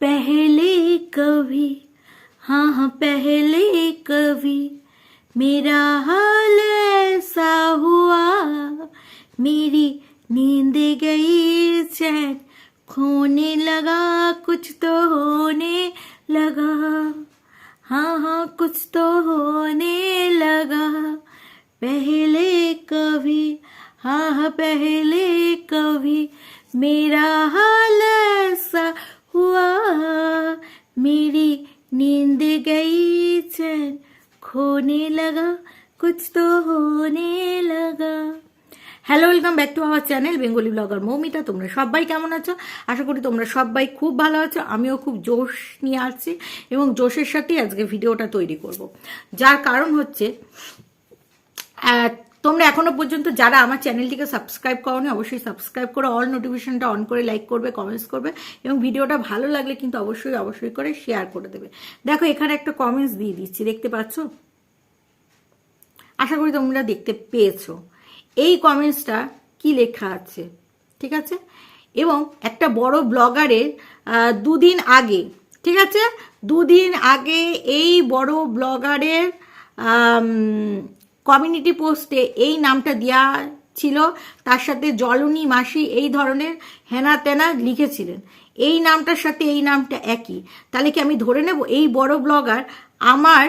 पहले कभी हाँ हाँ पहले कभी मेरा हाल ऐसा हुआ। मेरी नींद गई चैन, खोने लगा, कुछ तो होने लगा। हाँ हाँ कुछ तो होने लगा। पहले कभी हाँ हाँ पहले कभी मेरा हाल ऐसा हुआ। मेरी नींद गई चैन खोने लगा कुछ तो होने लगा hello welcome back to our channel Bengali blogger Moumita তোমরা সবাই কেমন আছো আশা করি তোমরা সবাই খুব ভালো আছো আমিও খুব জোশ নিয়ে আসছি এবং জোশের সাথেই আজকে ভিডিওটা তৈরি করব যার কারণ হচ্ছে আহ, তোমরা এখনও পর্যন্ত যারা আমার চ্যানেলটিকে সাবস্ক্রাইব করোনি, অবশ্যই সাবস্ক্রাইব করে অল নোটিফিকেশনটা অন করে লাইক করবে কমেন্টস করবে এবং ভিডিওটা ভালো লাগলে কিন্তু অবশ্যই অবশ্যই করে শেয়ার করে দেবে। দেখো, এখানে একটা কমেন্টস দিয়ে দিচ্ছি, দেখতে পাচ্ছ? আশা করি তোমরা দেখতে পেয়েছ। এই কমেন্টসটা কি লেখা আছে? ঠিক আছে? এবং একটা বড় ব্লগারের দুদিন আগে, ঠিক আছে? দুদিন আগে এই বড় ব্লগারের কমিউনিটি পোস্টে এই নামটা দেওয়া ছিল। তার সাথে জলনী মাসি এই ধরনের হেনা তেনা লিখেছিলেন। এই নামটার সাথে এই নামটা একই। তাহলে কি আমি ধরে নেব? এই বড় ব্লগার আমার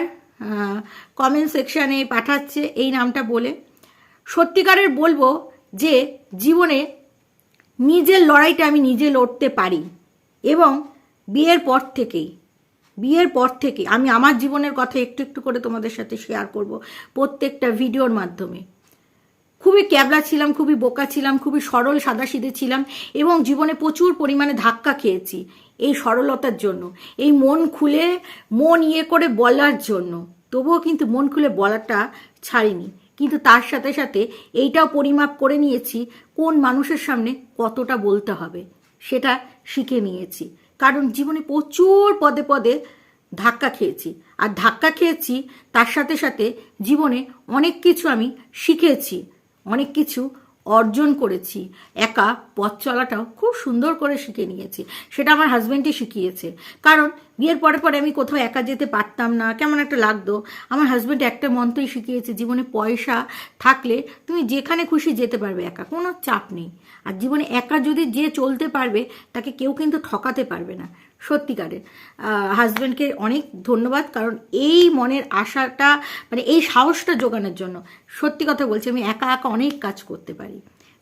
কমেন্ট সেকশানে পাঠাচ্ছে এই নামটা বলে। সত্যিকারের বলব যে জীবনে নিজের লড়াইটা আমি নিজে লড়তে পারি এবং বিয়ের পর থেকেই। বিয়ের পর থেকে আমি আমার জীবনের কথা একটু একটু করে তোমাদের সাথে শেয়ার করব প্রত্যেকটা ভিডিওর মাধ্যমে। খুবই ক্যাবলা ছিলাম, খুবই বোকা ছিলাম, খুবই সরল সাদাসিধে ছিলাম এবং জীবনে প্রচুর পরিমাণে ধাক্কা খেয়েছি এই সরলতার জন্য, এই মন খুলে, মন ইয়ে করে বলার জন্য। তবুও কিন্তু মন খুলে বলাটা ছাড়িনি। কিন্তু তার সাথে সাথে এইটাও পরিমাপ করে নিয়েছি কোন মানুষের সামনে কতটা বলতে হবে, সেটা শিখে নিয়েছি। কারণ জীবনে প্রচুর পদে পদে ধাক্কা খেয়েছি। আর ধাক্কা খেয়েছি তার সাথে সাথে জীবনে অনেক কিছু আমি শিখেছি। অনেক কিছু অর্জন করেছি। একা পথ চলাটাও খুব সুন্দর করে শিখে নিয়েছি। সেটা আমার হাজব্যান্ডই শিখিয়েছে। কারণ বিয়ের পরে পরে আমি কোথাও একা যেতে পারতাম না, কেমন একটা লাগতো। আমার হাজব্যান্ড একটা মন্ত্রই শিখিয়েছে, জীবনে পয়সা থাকলে তুমি যেখানে খুশি যেতে পারবে একা, কোনো চাপ নেই। আর জীবনে একা যদি যে চলতে পারবে, তাকে কেউ কিন্তু ঠকাতে পারবে না। সত্যিকারের। হাজব্যান্ডকে অনেক ধন্যবাদ, কারণ এই মনের আশাটা মানে এই সাহসটা জোগানোর জন্য সত্যি কথা বলছি, আমি একা একা অনেক কাজ করতে পারি,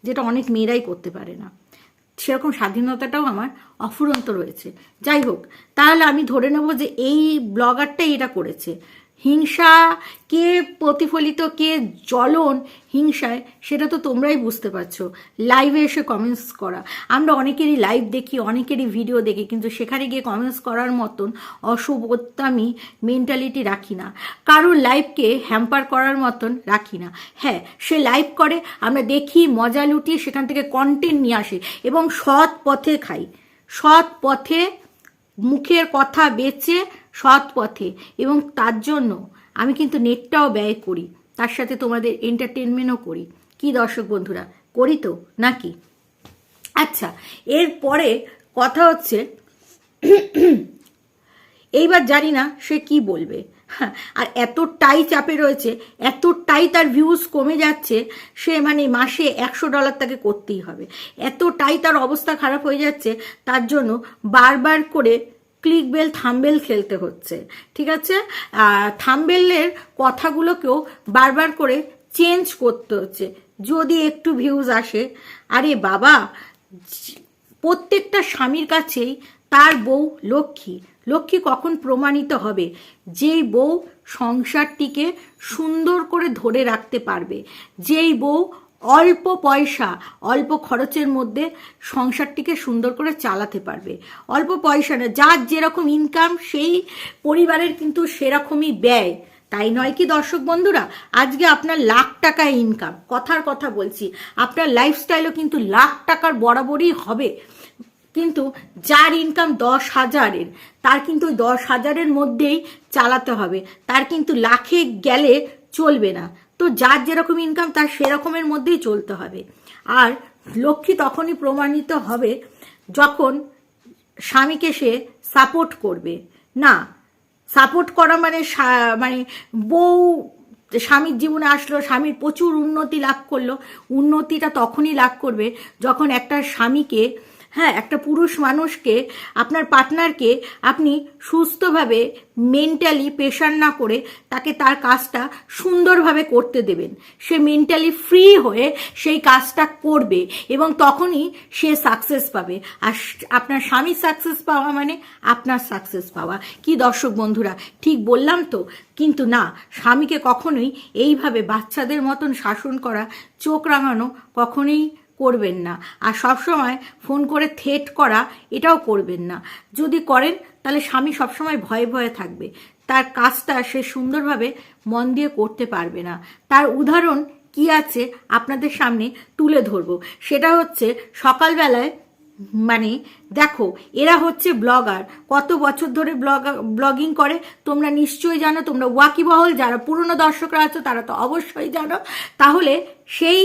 যেটা অনেক মেয়েরাই করতে পারে না। সেরকম স্বাধীনতাটাও আমার অফুরন্ত রয়েছে। যাই হোক, তাহলে আমি ধরে নেব যে এই ব্লগারটাই এটা করেছে। হিংসা, কে প্রতিফলিত, কে জ্বলন হিংসায়, সেটা তো তোমরাই বুঝতে পারছ। লাইভে এসে কমেন্টস করা। আমরা অনেকেরই লাইভ দেখি, অনেকেরই ভিডিও দেখি, কিন্তু সেখানে গিয়ে কমেন্টস করার মতন অশুভত্তামি মেন্টালিটি রাখি না। কারোর লাইভকে হ্যাম্পার করার মতন রাখি না। হ্যাঁ সে লাইভ করে, আমরা দেখি, মজা লুটি, সেখান থেকে কন্টেন্ট নিয়ে আসি এবং সৎ পথে খাই। সৎ পথে মুখের কথা বেচে সৎ পথে এবং তার জন্য আমি কিন্তু নেটটাও ব্যয় করি, তার সাথে তোমাদের এন্টারটেনমেন্টও করি। কি দর্শক বন্ধুরা, করি তো, নাকি? আচ্ছা এরপরে কথা হচ্ছে, এইবার জানি না সে কি বলবে। আর এতটাই চাপে রয়েছে, এতটাই তার ভিউজ কমে যাচ্ছে, সে মানে মাসে একশো ডলার তাকে করতেই হবে। এতটাই তার অবস্থা খারাপ হয়ে যাচ্ছে, তার জন্য বারবার করে ক্লিক বেল থাম্বেল খেলতে হচ্ছে, ঠিক আছে? থাম্বেলের কথাগুলোকেও বারবার করে চেঞ্জ করতে হচ্ছে, যদি একটু ভিউজ আসে। আরে বাবা, প্রত্যেকটা স্বামীর কাছেই তার বউ লক্ষ্মী লক্ষ্মী কখন প্রমাণিত হবে? যেই বউ সংসারটিকে সুন্দর করে ধরে রাখতে পারবে, যেই বউ অল্প পয়সা, অল্প খরচের মধ্যে সংসারটিকে সুন্দর করে চালাতে পারবে। অল্প পয়সা না, যার যেরকম ইনকাম সেই পরিবারের কিন্তু সেরকমই ব্যয়। তাই নয় কি দর্শক বন্ধুরা? আজকে আপনার লাখ টাকা ইনকাম কথার কথা বলছি, আপনার লাইফস্টাইলও কিন্তু লাখ টাকার বরাবরই হবে। কিন্তু যার ইনকাম দশ হাজারের, তার কিন্তু দশ হাজারের মধ্যেই চালাতে হবে। তার কিন্তু লাখে গেলে চলবে না। তো যার যেরকম ইনকাম তার সেরকমের মধ্যেই চলতে হবে। আর লক্ষ্মী তখনই প্রমাণিত হবে যখন স্বামীকে সে সাপোর্ট করবে। না সাপোর্ট করা মানে মানে বউ স্বামীর জীবনে আসলো, স্বামীর প্রচুর উন্নতি লাভ করল। উন্নতিটা তখনই লাভ করবে যখন একটা স্বামীকে হ্যাঁ একটা পুরুষ মানুষকে, আপনার পার্টনারকে আপনি সুস্থভাবে মেন্টালি প্রেশার না করে তাকে তার কাজটা সুন্দরভাবে করতে দেবেন। সে মেন্টালি ফ্রি হয়ে সেই কাজটা করবে এবং তখনই সে সাকসেস পাবে। আর আপনার স্বামী সাকসেস পাওয়া মানে আপনার সাকসেস পাওয়া। কি দর্শক বন্ধুরা, ঠিক বললাম তো? কিন্তু না, স্বামীকে কখনোই এইভাবে বাচ্চাদের মতন শাসন করা, চোখ রাঙানো কখনোই করবেন না। আর সবসময় ফোন করে থেট করা, এটাও করবেন না। যদি করেন, তাহলে স্বামী সবসময় ভয়ে ভয়ে থাকবে। তার কাজটা সে সুন্দরভাবে মন দিয়ে করতে পারবে না। তার উদাহরণ কি আছে আপনাদের সামনে তুলে ধরব। সেটা হচ্ছে সকালবেলায় মানে দেখো, এরা হচ্ছে ব্লগার। কত বছর ধরে ব্লগ, ব্লগিং করে, তোমরা নিশ্চয়ই জানো, তোমরা ওয়াকিবহল, যারা পুরনো দর্শকরা আছো, তারা তো অবশ্যই জানো। তাহলে সেই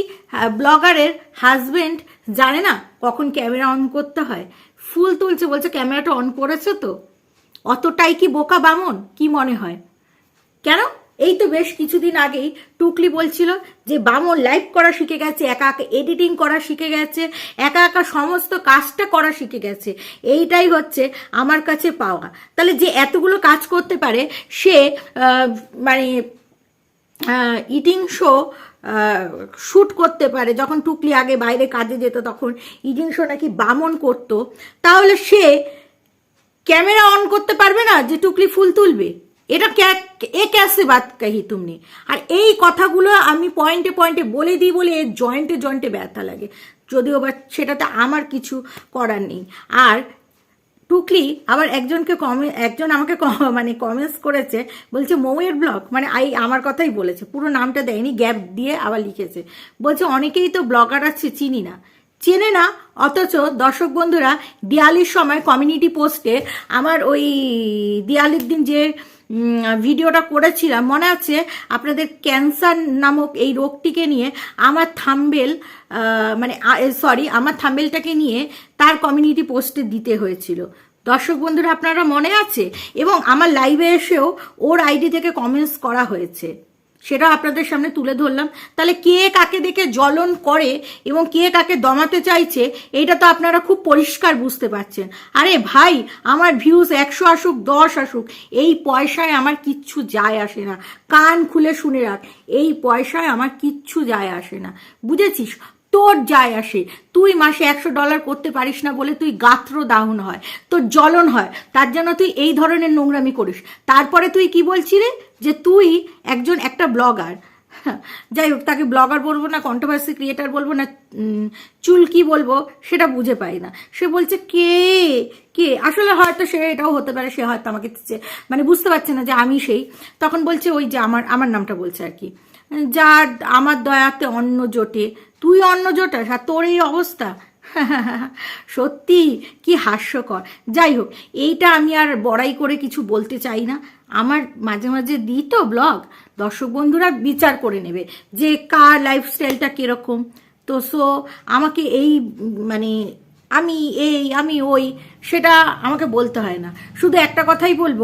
ব্লগারের হাজবেন্ড জানে না কখন ক্যামেরা অন করতে হয়। ফুল তুলছে, বলছে, ক্যামেরাটা অন করেছ তো? অতটাই কি বোকা বামন? কি মনে হয়? কেন? এই তো বেশ কিছুদিন আগেই টুকলি বলছিল যে বামন লাইভ করা শিখে গেছে, একা একা এডিটিং করা শিখে গেছে, একা একা সমস্ত কাজটা করা শিখে গেছে। এইটাই হচ্ছে আমার কাছে পাওয়া। তাহলে যে এতগুলো কাজ করতে পারে, সে মানে ইটিং শো শ্যুট করতে পারে। যখন টুকলি আগে বাইরে কাজে যেত, তখন ইটিং শো নাকি বামন করতো। তাহলে সে ক্যামেরা অন করতে পারবে না যে টুকলি ফুল তুলবে? এটা এ ক্যাসে বাত কাহি তুমি আর এই কথাগুলো আমি পয়েন্টে পয়েন্টে বলে দিই বলে এর জয়েন্টে জয়েন্টে ব্যথা লাগে। যদিও বা সেটাতে আমার কিছু করার নেই। আর টুকলি আবার একজনকে কমে, একজন আমাকে মানে কমেন্টস করেছে, বলছে, মৌয়ের ব্লগ? মানে আই, আমার কথাই বলেছে। পুরো নামটা দেয়নি, গ্যাপ দিয়ে আবার লিখেছে। বলছে, অনেকেই তো ব্লগার আছে, চিনি না। চেনে না, অথচ দর্শক বন্ধুরা, দিয়ালির সময় কমিউনিটি পোস্টে আমার ওই দিয়ালির দিন যে ভিডিওটা করেছিলাম। মনে আছে আপনাদের ক্যান্সার নামক এই রোগটিকে নিয়ে আমার থাম্বেল মানে সরি আমার থাম্বেলটাকে নিয়ে তার কমিউনিটি পোস্টে দিতে হয়েছিল। দর্শক বন্ধুরা, আপনারা মনে আছে? এবং আমার লাইভে এসেও ওর আইডি থেকে কমেন্টস করা হয়েছে। সেটা আপনাদের সামনে তুলে ধরলাম। তাহলে কে কাকে দেখে জ্বলন করে এবং কে কাকে দমাতে চাইছে এইটা তো আপনারা খুব পরিষ্কার বুঝতে পারছেন। আরে ভাই, আমার ভিউজ একশো আসুক, দশ আসুক, এই পয়সায় আমার কিচ্ছু যায় আসে না। কান খুলে শুনে রাখ, এই পয়সায় আমার কিচ্ছু যায় আসে না। বুঝেছিস? তোর যায় আসে। তুই মাসে একশো ডলার করতে পারিস না বলে তুই গাত্র দাহন হয়, তোর জ্বলন হয়, তার জন্য তুই এই ধরনের নোংরামি করিস। তারপরে তুই কি বলছিলি? যে তুই একজন একটা ব্লগার। যাই হোক তাকে ব্লগার বলব না কন্ট্রোভার্সি ক্রিয়েটার বলব না উম, চুল কি বলব সেটা বুঝে পাই না। সে বলছে কে? কে? আসলে হয়তো সে এটাও হতে পারে সে হয়তো আমাকে মানে বুঝতে পারছে না যে আমি সেই। তখন বলছে ওই যে আমার আমার নামটা বলছে আর কি। যার আমার দয়াতে অন্ন জোটে। তুই অন্ন জোটাস আর তোর এই অবস্থা? সত্যি কি হাস্যকর। যাই হোক এইটা আমি আর বড়াই করে কিছু বলতে চাই না। আমার মাঝে মাঝে দিই তো ব্লগ, দর্শক বন্ধুরা বিচার করে নেবে যে কার লাইফস্টাইলটা কীরকম। তো সো আমাকে এই মানে আমি এই, আমি ওই, সেটা আমাকে বলতে হয় না। শুধু একটা কথাই বলব,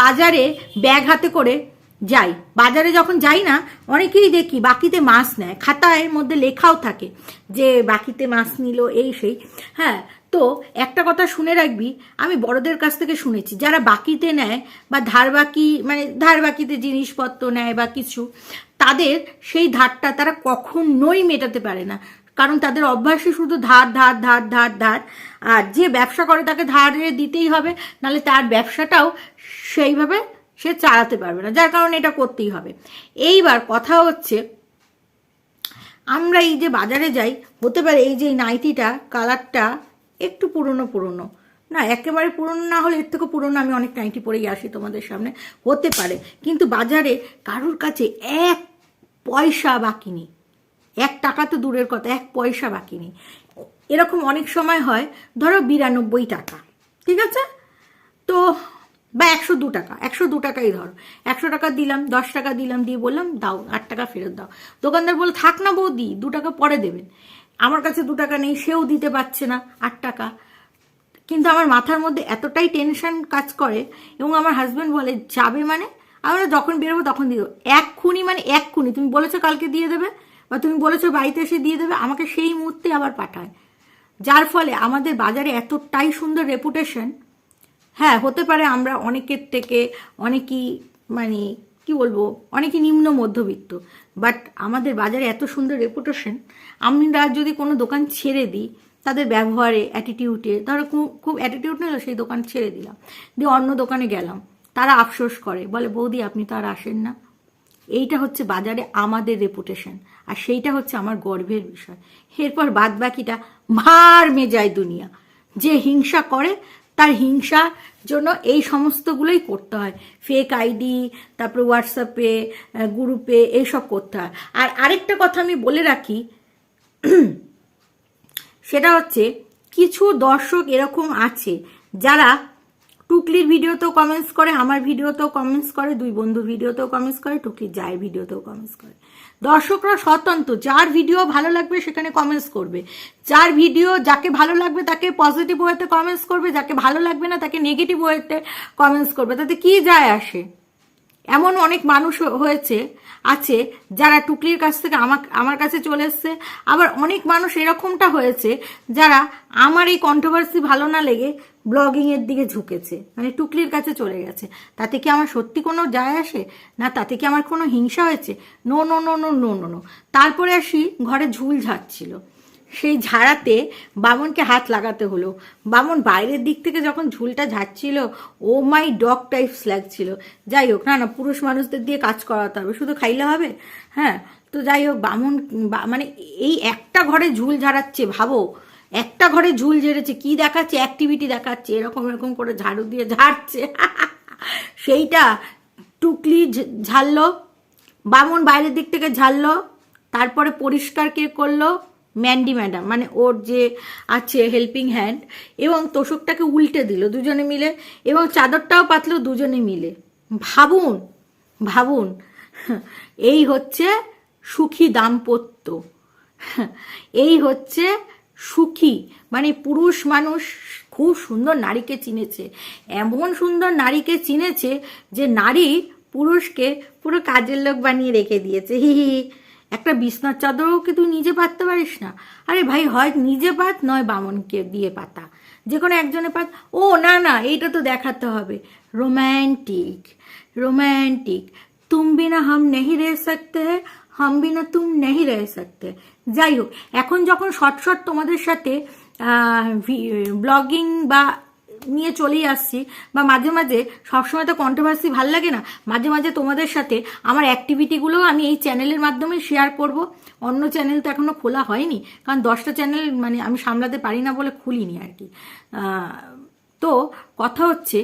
বাজারে ব্যাগ হাতে করে যাই। বাজারে যখন যাই না, অনেকেই দেখি বাকিতে মাছ নেয়। খাতায় মধ্যে লেখাও থাকে যে বাকিতে মাছ নিল, এই সেই। হ্যাঁ তো একটা কথা শুনে রাখবি, আমি বড়দের কাছ থেকে শুনেছি, যারা বাকিতে নেয় বা ধার বাকি মানে ধার বাকিতে জিনিসপত্র নেয় বা কিছু, তাদের সেই ধারটা তারা কখনোই মেটাতে পারে না। কারণ তাদের অভ্যাসে শুধু ধার ধার ধার ধার ধার, আর যে ব্যবসা করে তাকে ধারে দিতেই হবে, নাহলে তার ব্যবসাটাও সেইভাবে সে চালাতে পারবে না, যার কারণে এটা করতেই হবে। এইবার কথা হচ্ছে, আমরা এই যে বাজারে যাই, হতে পারে এই যে নাইটিটা, কালারটা একটু পুরনো পুরনো। না, একেবারে পুরনো না হলে এর থেকে পুরনো আমি অনেক নাইটি পরেই আসি তোমাদের সামনে। হতে পারে, কিন্তু বাজারে কারোর কাছে এক পয়সা বাকি নেই। এক টাকা তো দূরের কথা, এক পয়সা বাকি নেই। এরকম অনেক সময় হয়, ধরো বিরানব্বই টাকা, ঠিক আছে? তো, বা একশো দু টাকা, একশো দু টাকাই ধরো। একশো টাকা দিলাম, দশ টাকা দিলাম, দিয়ে বললাম, দাও, আট টাকা ফেরত দাও। দোকানদার বলে থাক না বৌদি, দু টাকা পরে দেবেন। আমার কাছে দু টাকা নেই, সেও দিতে পারছে না, আট টাকা। কিন্তু আমার মাথার মধ্যে এতটাই টেনশন কাজ করে এবং আমার হাজব্যান্ড বলে, যাবে মানে? আমরা যখন বেরোবো তখন দিয়ে দেবো। খুনি মানে এক খুনি। তুমি বলেছ কালকে দিয়ে দেবে বা তুমি বলেছ বাড়িতে এসে দিয়ে দেবে, আমাকে সেই মুহূর্তে আবার পাঠায়। যার ফলে আমাদের বাজারে এতটাই সুন্দর রেপুটেশন হ্যাঁ হতে পারে আমরা অনেকের থেকে অনেকই মানে কি বলব, অনেকই নিম্ন মধ্যবিত্ত। বাট আমাদের বাজারে এত সুন্দর রেপুটেশন আমরা যদি কোনো দোকান ছেড়ে দিই, তাদের ব্যবহারে অ্যাটিটিউডে ধরো খুব- অ্যাটিটিউড নিল সেই দোকান ছেড়ে দিলাম। দিয়ে অন্য দোকানে গেলাম, তারা আফসোস করে, বলে, বৌদি, আপনি তো আর আসেন না। এইটা হচ্ছে বাজারে আমাদের রেপুটেশন আর সেইটা হচ্ছে আমার গর্বের বিষয়। এরপর বাদ বাকিটা ভার মেজায় দুনিয়া। যে হিংসা করে তার হিংসার জন্য এই সমস্তগুলোই করতে হয়। ফেক আইডি তারপরে হোয়াটসঅ্যাপে গ্রুপে এইসব করতে হয়। আর আরেকটা কথা আমি বলে রাখি, সেটা হচ্ছে, কিছু দর্শক এরকম আছে যারা টুকলির ভিডিওতেও কমেন্টস করে, আমার ভিডিওতেও কমেন্টস করে, দুই বন্ধুর ভিডিওতেও কমেন্টস করে টুকলির জায়ের ভিডিওতেও কমেন্টস করে। দর্শকরা স্বতন্ত্র, যার ভিডিও ভালো লাগবে সেখানে কমেন্টস করবে। যার ভিডিও যাকে ভালো লাগবে তাকে পজিটিভ ওয়েতে কমেন্টস করবে, যাকে ভালো লাগবে না তাকে নেগেটিভ ওয়েতে কমেন্টস করবে। তাতে কি যায় আসে? এমন অনেক মানুষ হয়েছে, আছে, যারা টুকলির কাছ থেকে আমার আমার কাছে চলে এসছে। আবার অনেক মানুষ এরকমটা হয়েছে, যারা আমার এই কন্ট্রোভার্সি ভালো না লেগে ব্লগিংয়ের দিকে ঝুঁকেছে মানে টুকলির কাছে চলে গেছে। তাতে কি আমার সত্যি কোনো যায় আসে? না, তাতে কি আমার কোনো হিংসা হয়েছে? No no no no no no no তারপরে আসি, ঘরে ঝুল ঝাড়ছিল। সেই ঝাড়াতে বামনকে হাত লাগাতে হলো। বামন বাইরের দিক থেকে যখন ঝুলটা ঝাড়ছিল, ও মাই ডগ টাইপস লাগছিল যাই হোক, না না, পুরুষ মানুষদের দিয়ে কাজ করাতে হবে। শুধু খাইলে হবে? হ্যাঁ তো যাই হোক, বামন মানে এই একটা ঘরে ঝুল ঝাড়াচ্ছে, ভাবো। একটা ঘরে ঝুল ঝেড়েছে, কি দেখাচ্ছে? অ্যাক্টিভিটি দেখাচ্ছে, এরকম এরকম করে ঝাড়ু দিয়ে ঝাড়ছে। সেইটা টুকলি ঝাড়লো, বামন বাইরের দিক থেকে ঝাড়লো, তারপরে পরিষ্কার কে করল? ম্যান্ডি ম্যাডাম মানে ওর যে আছে হেল্পিং হ্যান্ড এবং তোষকটাকে উল্টে দিল দুজনে মিলে এবং চাদরটাও পাতলো দুজনে মিলে। ভাবুন ভাবুন, এই হচ্ছে সুখী দাম্পত্য। এই হচ্ছে সুখী। মানে পুরুষ মানুষ খুব সুন্দর নারীকে চিনেছে। এমন সুন্দর নারীকে চিনেছে যে নারী পুরুষকে পুরো কাজের লোক বানিয়ে রেখে দিয়েছে। হি হি। একটা বিছনার চাদরও কি তুই নিজে পাততে পারিস না? আরে ভাই, হয় নিজে পাত, নয় বামনকে দিয়ে পাতা। যে কোনো একজনে পাত। ও, না না, এইটা তো দেখাতে হবে। Romantic romantic. তুম বিনা হাম নেহি রে সকতে হ্যাঁ হাম বিনা তুম নেহি রে সকতে। যাই হোক, এখন যখন শর্ট শর্ট তোমাদের সাথে ব্লগিং বা নিয়ে চলেই আসছি, বা মাঝে মাঝে, সবসময় তো কন্ট্রোভার্সি ভালো লাগে না, মাঝে মাঝে তোমাদের সাথে আমার অ্যাক্টিভিটিগুলোও আমি এই চ্যানেলের মাধ্যমে শেয়ার করব। অন্য চ্যানেল তো এখনও খোলা হয়নি, কারণ দশটা চ্যানেল মানে আমি সামলাতে পারি না বলে খুলিনি আর কি। তো কথা হচ্ছে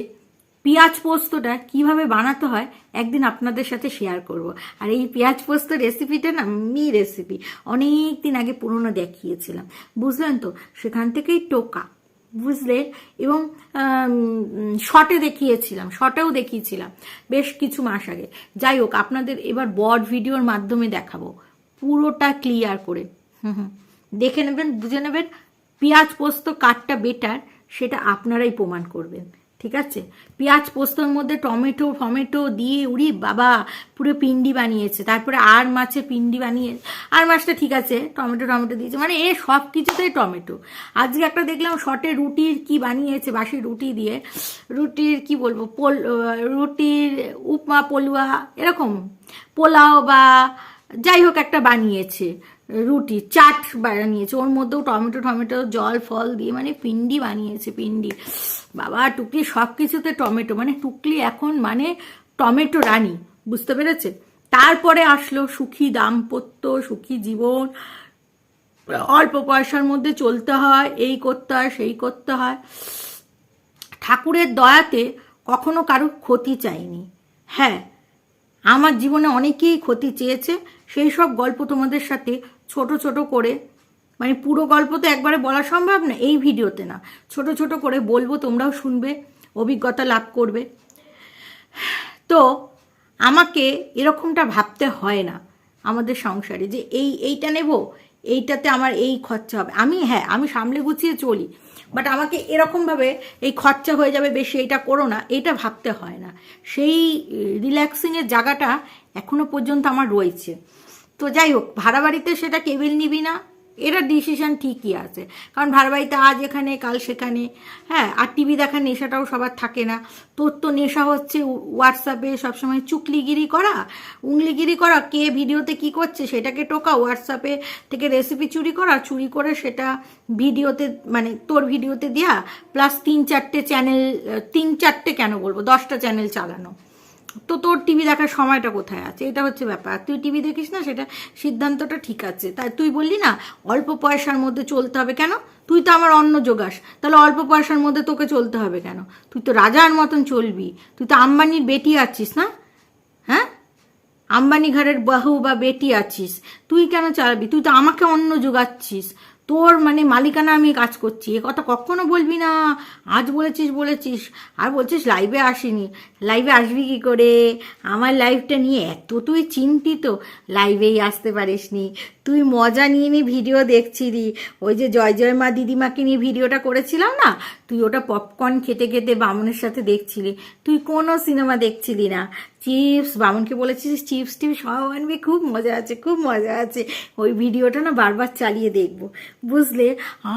পেঁয়াজ পোস্তটা কীভাবে বানাতে হয় একদিন আপনাদের সাথে শেয়ার করব। আর এই পেঁয়াজ পোস্ত রেসিপিটা না মি রেসিপি অনেক দিন আগে পুরনো দেখিয়েছিলাম। বুঝলেন তো? সেখান থেকেই টোকা, বুঝলে? এবং শর্টে দেখিয়েছিলাম শর্টেও দেখিয়েছিলাম বেশ কিছু মাস আগে। যাই হোক, আপনাদের এবার বড ভিডিওর মাধ্যমে দেখাবো। পুরোটা ক্লিয়ার করে। হুম হুম। দেখে নেবেন, বুঝে নেবেন, পেঁয়াজ পোস্ত কাঠটা বেটার সেটা আপনারাই প্রমাণ করবেন। ঠিক আছে? পেঁয়াজ পোস্তর মধ্যে টমেটো, ফমেটো দিয়ে উড়ি, বাবা, পুরো পিন্ডি বানিয়েছে। তারপরে আর মাছে পিন্ডি বানিয়ে, আর মাছটা ঠিক আছে, টমেটো টমেটো দিয়েছে। মানে এ সব কিছুতেই টমেটো। আজকে একটা দেখলাম শর্টে রুটির কি বানিয়েছে, বাসি রুটি দিয়ে। রুটির কি বলব, পোল রুটির উপমা, পলুয়া, এরকম। পোলাও বা যাই হোক একটা বানিয়েছে, রুটি, চাট বানিয়েছে। ওর মধ্যেও টমেটো টমেটো, জল, ফল দিয়ে মানে পিন্ডি বানিয়েছে, পিন্ডি। বাবা, টুকলি সব কিছুতে টমেটো মানে টুকলি এখন মানে টমেটো রানী, বুঝতে পেরেছে? তারপরে আসলো সুখী দাম্পত্য, সুখী জীবন, অল্প পয়সার মধ্যে চলতে হয়, এই করতে হয়, সেই করতে হয়। ঠাকুরের দয়াতে কখনো কারও ক্ষতি চাইনি। হ্যাঁ আমার জীবনে অনেকেই ক্ষতি চেয়েছে, সেই সব গল্প তোমাদের সাথে ছোট ছোট করে মানে পুরো গল্প তো একবারে বলা সম্ভব না, এই ভিডিওতে না। ছোট ছোট করে বলব, তোমরাও শুনবে, অভিজ্ঞতা লাভ করবে। তো আমাকে এরকমটা ভাবতে হয় না আমাদের সংসারে যে এই, এইটা নেব, এইটাতে আমার এই খরচা হবে। আমি হ্যাঁ আমি সামলে গুছিয়ে চলি বাট আমাকে এরকমভাবে এই খরচা হয়ে যাবে, বেশি এইটা করো না, এটা ভাবতে হয় না। সেই রিল্যাক্সিংয়ের জায়গাটা এখনও পর্যন্ত আমার রয়েছে। তো যাই হোক, ভাড়া বাড়িতে সেটা কেবিল নিবি না এটা ডিসিশন ঠিকই আছে। কারণ ভাড়া বাড়িতে আজ এখানে, কাল সেখানে হ্যাঁ আর টিভি দেখার নেশাটাও সবার থাকে না। তোর তো নেশা হচ্ছে হোয়াটসঅ্যাপে সবসময় চুকলিগিরি করা, উংলিগিরি করা, কে ভিডিওতে কি করছে সেটাকে টোকা হোয়াটসঅ্যাপে থেকে রেসিপি চুরি করা, চুরি করে সেটা ভিডিওতে মানে তোর ভিডিওতে দেওয়া প্লাস তিন চারটে চ্যানেল তিন চারটে কেন বলব? দশটা চ্যানেল চালানো। তো তোর টিভি দেখার সময়টা কোথায় আছে? এটা হচ্ছে ব্যাপার। তুই টিভি দেখিস না, সেটা সিদ্ধান্তটা ঠিক আছে। তাই তুই বললি না, অল্প পয়সার মধ্যে চলতে হবে কেন? তুই তো আমার অন্ন যোগাস। তাহলে অল্প পয়সার মধ্যে তোকে চলতে হবে কেন? তুই তো রাজার মতন চলবি। তুই তো আম্বানির বেটি আছিস না? হ্যাঁ? আম্বানি ঘরের বাহু বা বেটি আছিস। তুই কেন চালাবি? তুই তো আমাকে অন্ন যোগাচ্ছিস। তোর মানে মালিকানা আমি কাজ করছি, এ কথা কখনো বলবি না। আজ বলেছিস বলেছিস। আর বলছিস লাইভে আসিনি। লাইভে আসবি কি করে? আমার লাইভটা নিয়ে এত তুই চিন্তিত। লাইভেই আসতে পারিসনি। তুই মজা নিয়ে নি ভিডিও দেখছিলি। ওই যে জয় জয় মা দিদিমাকে নিয়ে ভিডিওটা করেছিলাম না? তুই ওটা পপকর্ন খেতে খেতে বামনের সাথে দেখছিলি। তুই কোনো সিনেমা দেখছিলি না। চিপস বামনকে বলেছিস চিপস টিপস সব আনবি, খুব মজা আছে, খুব মজা আছে। ওই ভিডিওটা না বারবার চালিয়ে দেখব। বুঝলে?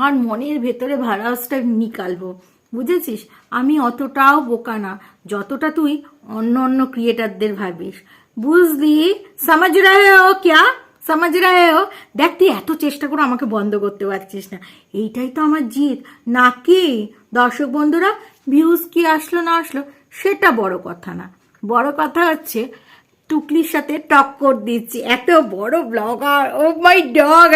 আর মনের ভেতরে ভাড়াসটা নিকালবো। বুঝেছিস? আমি অতটাও বোকা না, যতটা তুই অন্য অন্য ক্রিয়েটারদের ভাবিস। বুঝলি? সমাজ রায় ক্যা? সমাজ ও? দেখ, তুই এত চেষ্টা করে আমাকে বন্ধ করতে পারছিস না। এইটাই তো আমার জিত নাকি দর্শক বন্ধুরা ভিউজ কি আসলো না আসলো, সেটা বড় কথা না। বড় কথা হচ্ছে টুকলির সাথে টক্কর দিচ্ছি। এত বড় ব্লগার ও মাই ডগ